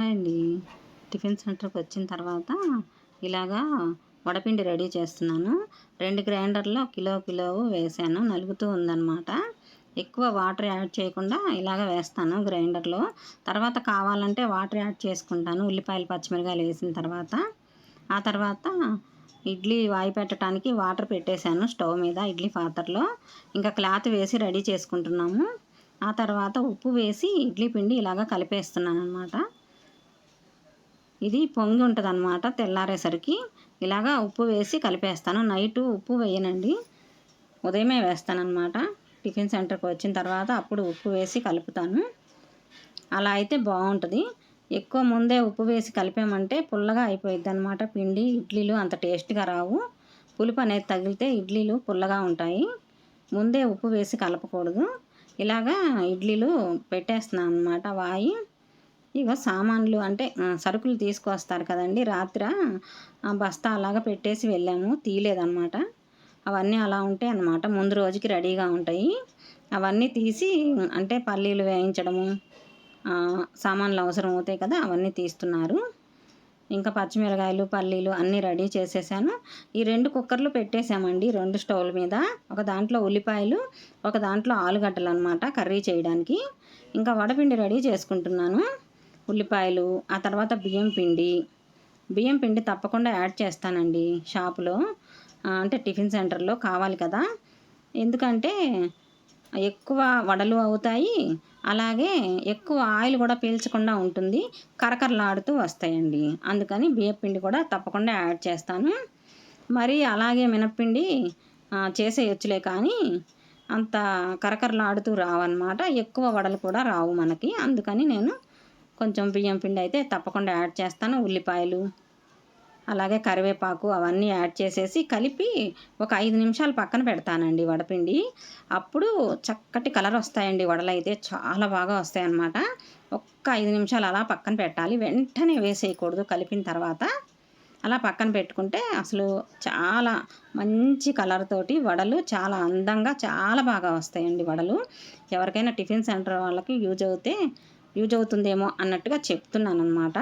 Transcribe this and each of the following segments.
Hi అండి tiffin సెంటర్కి వచ్చిన తర్వాత ఇలాగా వడపిండి రెడీ చేస్తున్నాను. రెండు గ్రైండర్లో కిలో కిలో వేసాను. నలుగుతూ ఉందన్నమాట. ఎక్కువ వాటర్ యాడ్ చేయకుండా ఇలాగ వేస్తాను గ్రైండర్లో. తర్వాత కావాలంటే వాటర్ యాడ్ చేసుకుంటాను. ఉల్లిపాయలు పచ్చిమిరకాయలు వేసిన తర్వాత. ఆ తర్వాత ఇడ్లీ వాయి పెట్టడానికి వాటర్ పెట్టేశాను స్టవ్ మీద ఇడ్లీ పాత్రలో. ఇంకా క్లాత్ వేసి రెడీ చేసుకుంటున్నాము. ఆ తర్వాత ఉప్పు వేసి ఇడ్లీ పిండి ఇలాగ కలిపేస్తున్నాను అనమాట ఇది పొంగి ఉంటుంది అనమాట తెల్లారేసరికి. ఇలాగా ఉప్పు వేసి కలిపేస్తాను. నైట్ ఉప్పు వేయనండి. ఉదయమే వేస్తానమాట టిఫిన్ సెంటర్కి వచ్చిన తర్వాత అప్పుడు ఉప్పు వేసి కలుపుతాను. అలా అయితే బాగుంటుంది. ఎక్కువ ముందే ఉప్పు వేసి కలిపామంటే పుల్లగా అయిపోయిద్ది అనమాట పిండి ఇడ్లీలు అంత టేస్ట్గా రావు. పులుపు అనేది తగిలితే ఇడ్లీలు పుల్లగా ఉంటాయి. ముందే ఉప్పు వేసి కలపకూడదు. ఇలాగా ఇడ్లీలు పెట్టేస్తున్నాను అనమాట వాయి. ఇగో సామాన్లు అంటే సరుకులు తీసుకొస్తారు కదండి రాత్ర. బస్తా అలాగా పెట్టేసి వెళ్ళాము. తీయలేదన్నమాట. అవన్నీ అలా ఉంటాయి అన్నమాట. ముందు రోజుకి రెడీగా ఉంటాయి. అవన్నీ తీసి అంటే పల్లీలు వేయించడము సామాన్లు అవసరం అవుతాయి కదా అవన్నీ తీస్తున్నారు. ఇంకా పచ్చిమిరకాయలు పల్లీలు అన్నీ రెడీ చేసేసాను. ఈ రెండు కుక్కర్లు పెట్టేశామండి రెండు స్టవ్ల మీద. ఒక దాంట్లో ఉల్లిపాయలు ఒక దాంట్లో ఆలుగడ్డలు అనమాట కర్రీ చేయడానికి. ఇంకా వడపిండి రెడీ చేసుకుంటున్నాను. ఉల్లిపాయలు ఆ తర్వాత బియ్యం పిండి. బియ్యం పిండి తప్పకుండా యాడ్ చేస్తానండి షాపులో. అంటే టిఫిన్ సెంటర్లో కావాలి కదా. ఎందుకంటే ఎక్కువ వడలు అవుతాయి. అలాగే ఎక్కువ ఆయిల్ కూడా పీల్చకుండా ఉంటుంది. కరకరలాడుతూ వస్తాయండి. అందుకని బియ్యం పిండి కూడా తప్పకుండా యాడ్ చేస్తాను. మరి అలాగే మినప్పిండి చేసేయచ్చులే కానీ అంత కరకరలాడుతూ రావన్నమాట. ఎక్కువ వడలు కూడా రావు మనకి. అందుకని నేను కొంచెం బియ్యం పిండి అయితే తప్పకుండా యాడ్ చేస్తాను. ఉల్లిపాయలు అలాగే కరివేపాకు అవన్నీ యాడ్ చేసేసి కలిపి ఒక ఐదు నిమిషాలు పక్కన పెడతానండి వడపిండి. అప్పుడు చక్కటి కలర్ వస్తాయండి వడలు అయితే. చాలా బాగా వస్తాయన్నమాట. ఒక్క ఐదు నిమిషాలు అలా పక్కన పెట్టాలి. వెంటనే వేసేయకూడదు కలిపిన తర్వాత. అలా పక్కన పెట్టుకుంటే అసలు చాలా మంచి కలర్ తోటి వడలు చాలా అందంగా చాలా బాగా వస్తాయండి వడలు. ఎవరికైనా టిఫిన్ సెంటర్ వాళ్ళకి యూజ్ అవుతే యూజ్ అవుతుందేమో అన్నట్టుగా చెప్తున్నాను అనమాట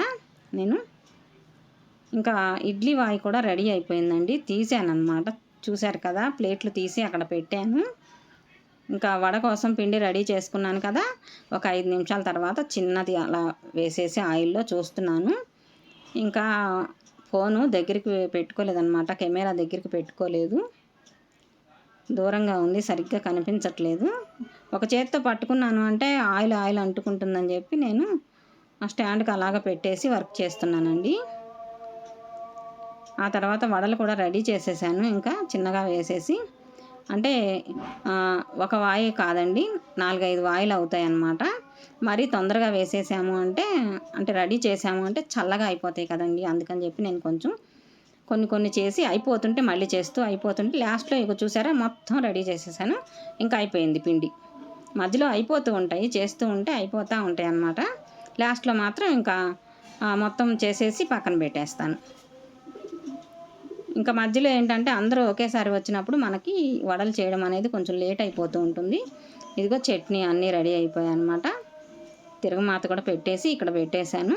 నేను ఇంకా ఇడ్లీ వాయి కూడా రెడీ అయిపోయిందండి. తీసాను అనమాట చూశారు కదా ప్లేట్లు తీసి అక్కడ పెట్టాను. ఇంకా వడ కోసం పిండి రెడీ చేసుకున్నాను కదా ఒక ఐదు నిమిషాల తర్వాత చిన్నది అలా వేసేసి ఆయిల్లో చూస్తున్నాను. ఇంకా ఫోను దగ్గరికి పెట్టుకోలేదన్నమాట కెమెరా దగ్గరికి పెట్టుకోలేదు. దూరంగా ఉంది సరిగ్గా కనిపించట్లేదు. ఒక చేతితో పట్టుకున్నాను అంటే ఆయిల్ ఆయిల్ అంటుకుంటుందని చెప్పి నేను ఆ స్టాండ్కి అలాగ పెట్టేసి వర్క్ చేస్తున్నానండి. ఆ తర్వాత వడలు కూడా రెడీ చేసేసాను ఇంకా చిన్నగా వేసేసి. అంటే ఒక వాయి కాదండి నాలుగైదు వాయిలు అవుతాయి అన్నమాట మరీ తొందరగా వేసేసాము అంటే అంటే రెడీ చేసాము అంటే చల్లగా అయిపోతాయి కదండి అందుకని చెప్పి నేను కొంచెం కొన్ని కొన్ని చేసి అయిపోతుంటే మళ్ళీ చేస్తూ అయిపోతుంటే లాస్ట్లో ఇక చూసారా మొత్తం రెడీ చేసేసాను. ఇంకా అయిపోయింది పిండి. మధ్యలో అయిపోతూ ఉంటాయి చేస్తూ ఉంటే అయిపోతూ ఉంటాయి అన్నమాట. లాస్ట్లో మాత్రం ఇంకా మొత్తం చేసేసి పక్కన పెట్టేస్తాను. ఇంకా మధ్యలో ఏంటంటే అందరూ ఒకేసారి వచ్చినప్పుడు మనకి వడలు చేయడం అనేది కొంచెం లేట్ అయిపోతూ ఉంటుంది. ఇదిగో చట్నీ అన్నీ రెడీ అయిపోయాయి అనమాట తిరగమాత కూడా పెట్టేసి ఇక్కడ పెట్టేశాను.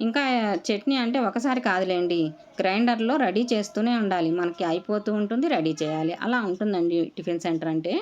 ఇంకా చట్నీ అంటే ఒకసారి కాదులేండి. గ్రైండర్లో రెడీ చేస్తూనే ఉండాలి. మనకి అయిపోతూ ఉంటుంది రెడీ చేయాలి. అలా ఉంటుందండి టిఫిన్ సెంటర్ అంటే.